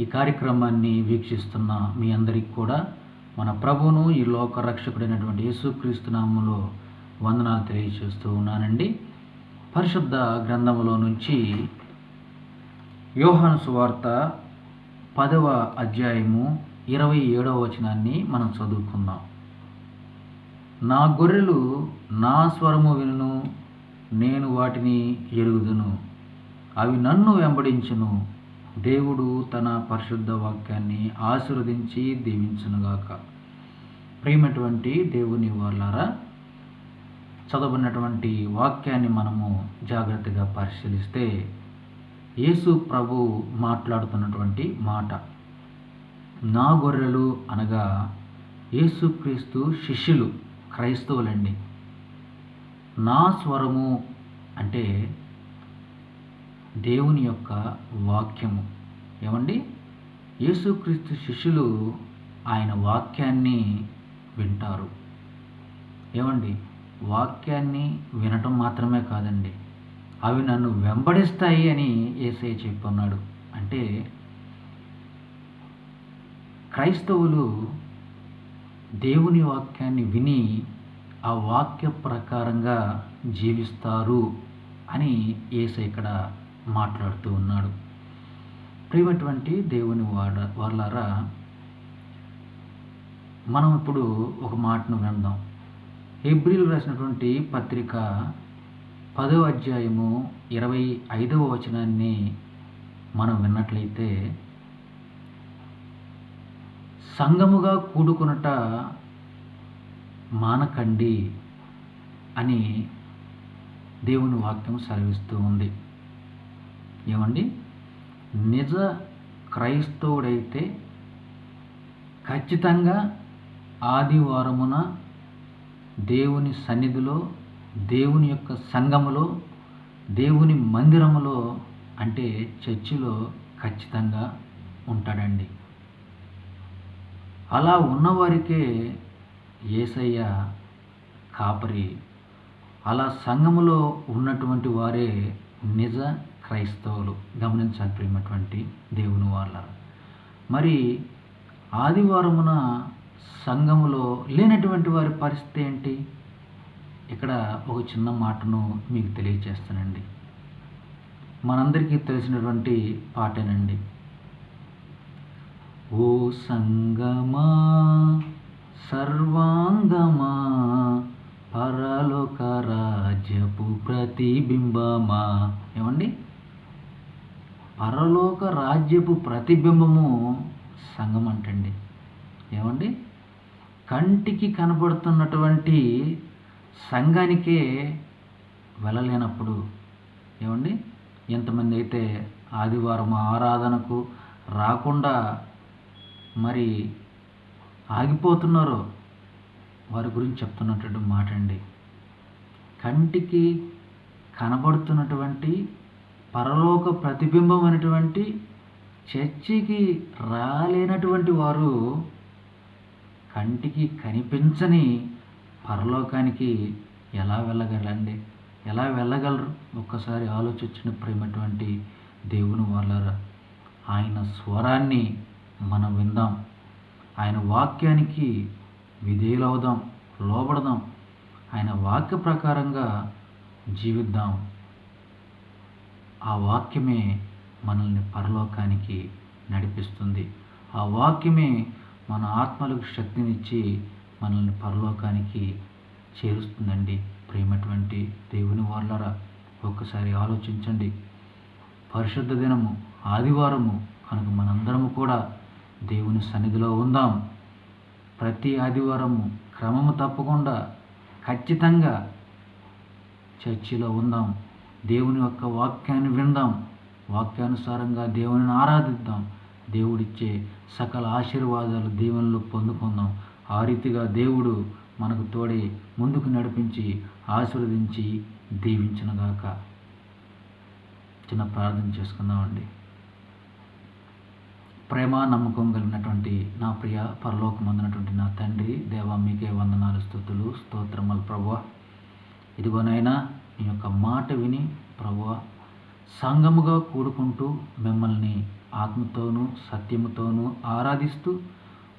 ఈ కార్యక్రమాన్ని వీక్షిస్తున్న మీ అందరికీ కూడా మన ప్రభువును ఈ లోక రక్షకుడైనటువంటి యేసుక్రీస్తునాములో వందనాలు తెలియజేస్తూ ఉన్నానండి. పరిశుద్ధ గ్రంథములో నుంచి యోహాను సువార్త పదవ అధ్యాయము ఇరవై ఏడవ వచనాన్ని మనం చదువుకుందాం. నా గొర్రెలు నా స్వరము వినును నేను వాటిని ఎరుగుదును అవి నన్ను వెంబడించును. దేవుడు తన పరిశుద్ధ వాక్యాన్ని ఆశీర్వదించి దీవించునుగాక. ప్రియమైనటువంటి దేవుని వాళ్ళారా చదవనటువంటి వాక్యాన్ని మనము జాగ్రత్తగా పరిశీలిస్తే యేసు ప్రభు మాట్లాడుతున్నటువంటి మాట నా గొర్రెలు అనగా యేసుక్రీస్తు శిష్యులు క్రైస్తవులండి. నా స్వరము అంటే దేవుని యొక్క వాక్యము. ఏమండి? యేసుక్రీస్తు శిష్యులు ఆయన వాక్యాన్ని వింటారు. ఏమండి? వాక్యాన్ని వినటం మాత్రమే కాదండి. అవి నన్ను వెంబడిస్తాయి అని ఏసై చెప్పున్నాడు. అంటే క్రైస్తవులు దేవుని వాక్యాన్ని విని ఆ వాక్య ప్రకారంగా జీవిస్తారు అని ఏసై ఇక్కడ మాట్లాడుతూ ఉన్నాడు. ప్రియమైనటువంటి దేవుని వాడ వాళ్ళారా మనం ఇప్పుడు ఒక మాటను విందాం. ఏప్రిల్ రాసినటువంటి పత్రిక పదో అధ్యాయము ఇరవై ఐదవ వచనాన్ని మనం విన్నట్లయితే సంగముగా కూడుకునట మానకండి అని దేవుని వాక్యం సెలవిస్తూ ఉంది. ఏమండి? నిజ క్రైస్తవుడైతే ఖచ్చితంగా ఆదివారమున దేవుని సన్నిధిలో దేవుని యొక్క సంఘములో దేవుని మందిరములో అంటే చర్చిలో ఖచ్చితంగా ఉంటాడండి. అలా ఉన్నవారికే ఏసయ్య కాపరి. అలా సంఘములో ఉన్నటువంటి వారే నిజ క్రైస్తవులు గమనించాలి ప్రియమైనటువంటి దేవుని వాళ్ళ మరి ఆదివారమున సంఘములో లేనటువంటి వారి పరిస్థితి ఏంటి? ఇక్కడ ఒక చిన్న మాటను మీకు తెలియచేస్తానండి. మనందరికీ తెలిసినటువంటి పాటేనండి. ఓ సంగమా సర్వాంగమా పరలోక రాజ్యపు ప్రతిబింబమా ఏమండి? పరలోక రాజ్యపు ప్రతిబింబము సంఘం అంటండి ఏమండి? కంటికి కనబడుతున్నటువంటి సంఘానికే వెళ్ళలేనప్పుడు ఏమండి? ఎంతమంది అయితే ఆదివారం ఆరాధనకు రాకుండా మరి ఆగిపోతున్నారో వారి గురించి చెప్తున్నటువంటి మాట అండి కంటికి కనబడుతున్నటువంటి పరలోక ప్రతిబింబం అనేటువంటి చర్చికి రాలేనటువంటి వారు కంటికి కనిపించని పరలోకానికి ఎలా వెళ్ళగలండి ఎలా వెళ్ళగలరు? ఒక్కసారి ఆలోచించిన ప్రేమటువంటి దేవుని వాళ్ళరా. ఆయన స్వరాన్ని మనం విందాం. ఆయన వాక్యానికి విధేయులవుదాం లోబడదాం. ఆయన వాక్య ప్రకారంగా జీవిద్దాం. ఆ వాక్యమే మనల్ని పరలోకానికి నడిపిస్తుంది. ఆ వాక్యమే మన ఆత్మలకు శక్తినిచ్చి మనల్ని పరలోకానికి చేరుస్తుందండి. ప్రేమటువంటి దేవుని వాళ్ళరా ఒక్కసారి ఆలోచించండి. పరిశుద్ధ దినము ఆదివారము కనుక మనందరము కూడా దేవుని సన్నిధిలో ఉందాం. ప్రతి ఆదివారము క్రమము తప్పకుండా ఖచ్చితంగా చర్చిలో ఉందాం. దేవుని యొక్క వాక్యాన్ని విందాం. వాక్యానుసారంగా దేవుని ఆరాధిద్దాం. దేవుడిచ్చే సకల ఆశీర్వాదాలు దేవునిలో పొందుకుందాం. ఆ రీతిగా దేవుడు మనకు తోడే ముందుకు నడిపించి ఆశీర్వదించి దీవించునుగాక చిన్న ప్రార్థన చేసుకుందామండి. ప్రేమ నమ్మకం కలిగినటువంటి నా ప్రియ పరలోకం అందినటువంటి నా తండ్రి దేవా మీకే వందనాలు స్థుతులు స్తోత్రములు ప్రభు ఇదిగోనైనా నీ యొక్క మాట విని ప్రభువ సంఘముగా కూడుకుంటూ మిమ్మల్ని ఆత్మతోనూ సత్యముతోనూ ఆరాధిస్తూ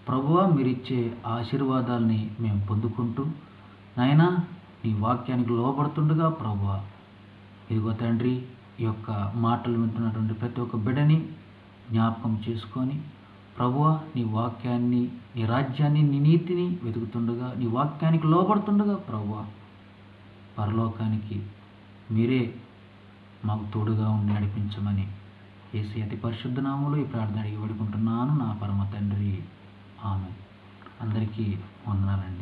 ప్రభువ మీరిచ్చే ఆశీర్వాదాల్ని మేము పొందుకుంటూ నాయనా నీ వాక్యానికి లోబడుతుండగా ప్రభువా ఇదిగో తండ్రి ఈ యొక్క మాటలు వింటున్నటువంటి ప్రతి ఒక్క బిడని జ్ఞాపకం చేసుకొని ప్రభువ నీ వాక్యాన్ని నీ రాజ్యాన్ని నీ నీతిని వెతుకుతుండగా నీ వాక్యానికి లోబడుతుండగా ప్రభువా పరలోకానికి మీరే మాకు తోడుగా ఉండి నడిపించమని ఏసీ అతి పరిశుద్ధ నామంలో ఈ ప్రార్థన అడిగి వేడుకుంటున్నాను. నా పరమ తండ్రి. ఆమె అందరికీ వందనాలండి.